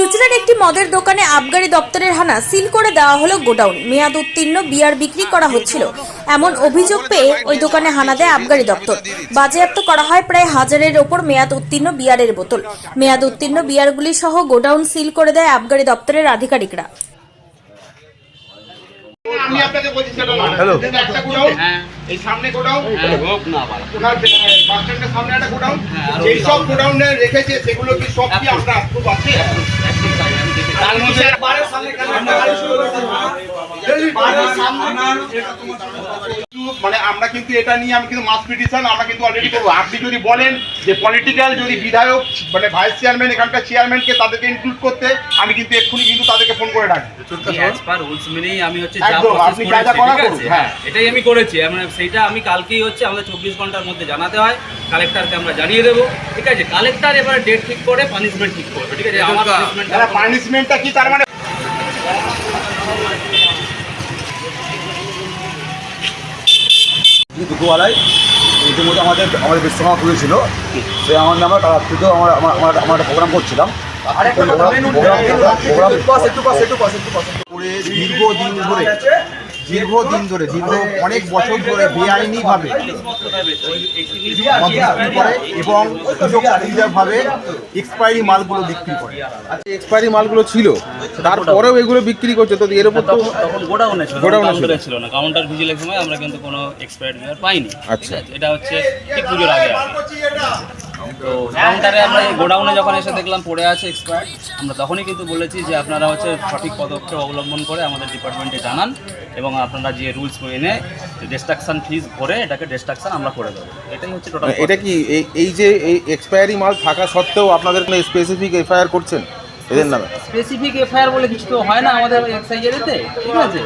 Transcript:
চুচড়ার একটি মদের দোকানে আবগারি দপ্তরের হানা সিল করে দেওয়া হলো গোডাউন। মেয়াদ উত্তীর্ণ বিয়ার বিক্রি করা হচ্ছিল। এমন অভিযোগ পেয়ে ওই দোকানে হানা দেয় আবগারি দপ্তর। বাজেয়াপ্ত করা হয় প্রায় হাজারের ওপর মেয়াদ উত্তীর্ণ বিয়ারের বোতল। মেয়াদ উত্তীর্ণ বিয়ারগুলি সহ গোডাউন সিল করে দেয় আবগারি দপ্তরের আধিকারিকরা। আমি আপনাকে বলছি সেটা না হ্যালো। হ্যাঁ। এই সামনে গোডাউন হ্যাঁ, হোক না ওনার বাস স্ট্যান্ডের সামনে একটা গোডাউন যেসব আর যেই সব সব- গোডাউনে রেখেছে সেগুলো কি সব কি। আপনার আছে। তার মধ্যে মানে আমরা কিন্তু এটা নিয়ে আমি কিন্তু মাস পিটিশন আমরা কিন্তু অলরেডি করব। আপনি যদি বলেন যে পলিটিক্যাল যদি বিধায়ক মানে ভাইস চেয়ারম্যান এখানকার চেয়ারম্যানকে তাদেরকে ইনক্লুড করতে আমি কিন্তু এক্ষুনি কিন্তু তাদেরকে ফোন করে ডাকবো। আমি হচ্ছে আপনি যা যা করুন, হ্যাঁ। এটাই আমি করেছি। মানে সেইটা আমি কালকেই হচ্ছে আমাদের চব্বিশ ঘণ্টার মধ্যে জানাতে হয়। কালেক্টরকে আমরা জানিয়ে দেবো ঠিক আছে? কালেক্টর এবারে ডেট ঠিক করে পানিশমেন্ট ঠিক করবে ঠিক আছে? আমার পানিশমেন্ট তারা পানিশমেন্টটা কি তার মানে দুপুরবেলায় ইতিমধ্যে আমাদের আমাদের বিশ্বকর্মা পুজো ছিল সে আমার নামে তারা থেকেও আমার আমার আমার আমার একটা প্রোগ্রাম করছিলাম। প্রোগ্রাম প্রোগ্রাম দীর্ঘদিন ধরে। দীর্ঘদিন ধরে দীর্ঘ অনেক বছর ধরে বেআইনি ভাবে বিক্রি করে এবং ভাবে এক্সপায়ারি মালগুলো বিক্রি করে। আচ্ছা এক্সপায়ারি মালগুলো ছিল তারপরেও এগুলো বিক্রি করছে তো এর উপর তো গোডাউনে ছিল গোডাউনে ছিল। না কাউন্টার ভিজিলের সময় আমরা কিন্তু কোনো এক্সপায়ার্ড বিয়ার পাইনি। আচ্ছা। এটা হচ্ছে ঠিক পুজোর আগে আগে তো কাউন্টারে আমরা গোডাউনে যখন এসে দেখলাম পড়ে আছে এক্সপায়ার্ড আমরা তখনই কিন্তু বলেছি যে আপনারা হচ্ছে সঠিক পদক্ষেপ অবলম্বন করে আমাদের ডিপার্টমেন্টে জানান। এবং আপনারা যে রুলস মেনে ডিস্ট্রাকশন ফিজ ভরে এটাকে ডিস্ট্রাকশন আমরা করে দেবো। এটাই হচ্ছে টোটাল এটা কি এই- যে এই এক্সপায়ারি মাল থাকা সত্ত্বেও আপনাদের কোনো স্পেসিফিক এফআইআর করছেন এদের নামে? স্পেসিফিক এফআইআর বলে কিছু তো হয় না আমাদের এক্সাইজেরিতে ঠিক আছে।